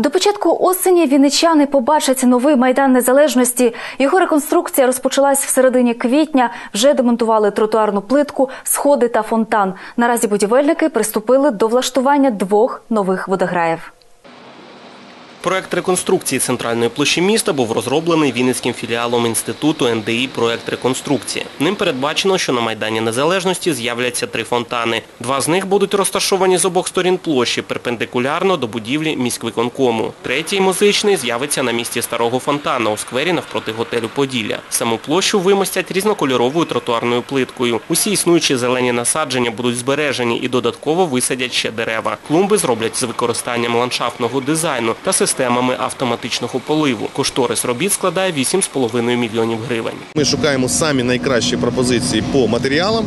До початку осені вінничани побачать новий майдан незалежності. Його реконструкція розпочалась в середині квітня. Вже демонтували тротуарну плитку, сходи та фонтан. Наразі будівельники приступили до влаштування двох нових водограїв. Проект реконструкції центральної площі міста був розроблений Вінницьким філіалом інституту НДІ «Проект реконструкції». Ним передбачено, що на Майдані Незалежності з'являться три фонтани. Два з них будуть розташовані з обох сторін площі, перпендикулярно до будівлі міськвиконкому. Третій музичний з'явиться на місці старого фонтана у сквері навпроти готелю Поділля. Саму площу вимостять різнокольоровою тротуарною плиткою. Усі існуючі зелені насадження будуть збережені і додатково висадять ще дерева. Клумби зроблять з використанням ландшафтного дизайну та системами автоматичного поливу. Кошторис робіт складає 8,5 мільйонів гривень. Ми шукаємо самі найкращі пропозиції по матеріалам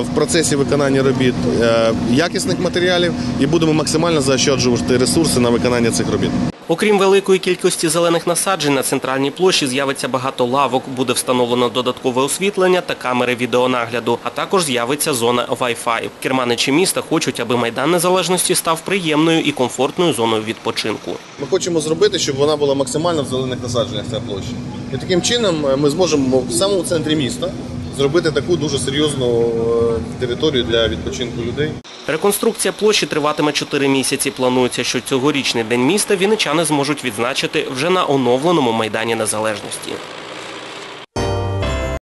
в процесі виконання робіт, е, якісних матеріалів і будемо максимально заощаджувати ресурси на виконання цих робіт. Окрім великої кількості зелених насаджень, на центральній площі з'явиться багато лавок, буде встановлено додаткове освітлення та камери відеонагляду, а також з'явиться зона Wi-Fi. Керманичі міста хочуть, аби Майдан Незалежності став приємною і комфортною зоною відпочинку. Ми хочемо зробити, щоб вона була максимально в зелених насадженнях ця площа. І таким чином е, ми зможемо в самому центрі міста зробити таку дуже серйозну е, територію для відпочинку людей. Реконструкція площі триватиме 4 місяці. Планується, що цьогорічний день міста вінничани зможуть відзначити вже на оновленому Майдані Незалежності.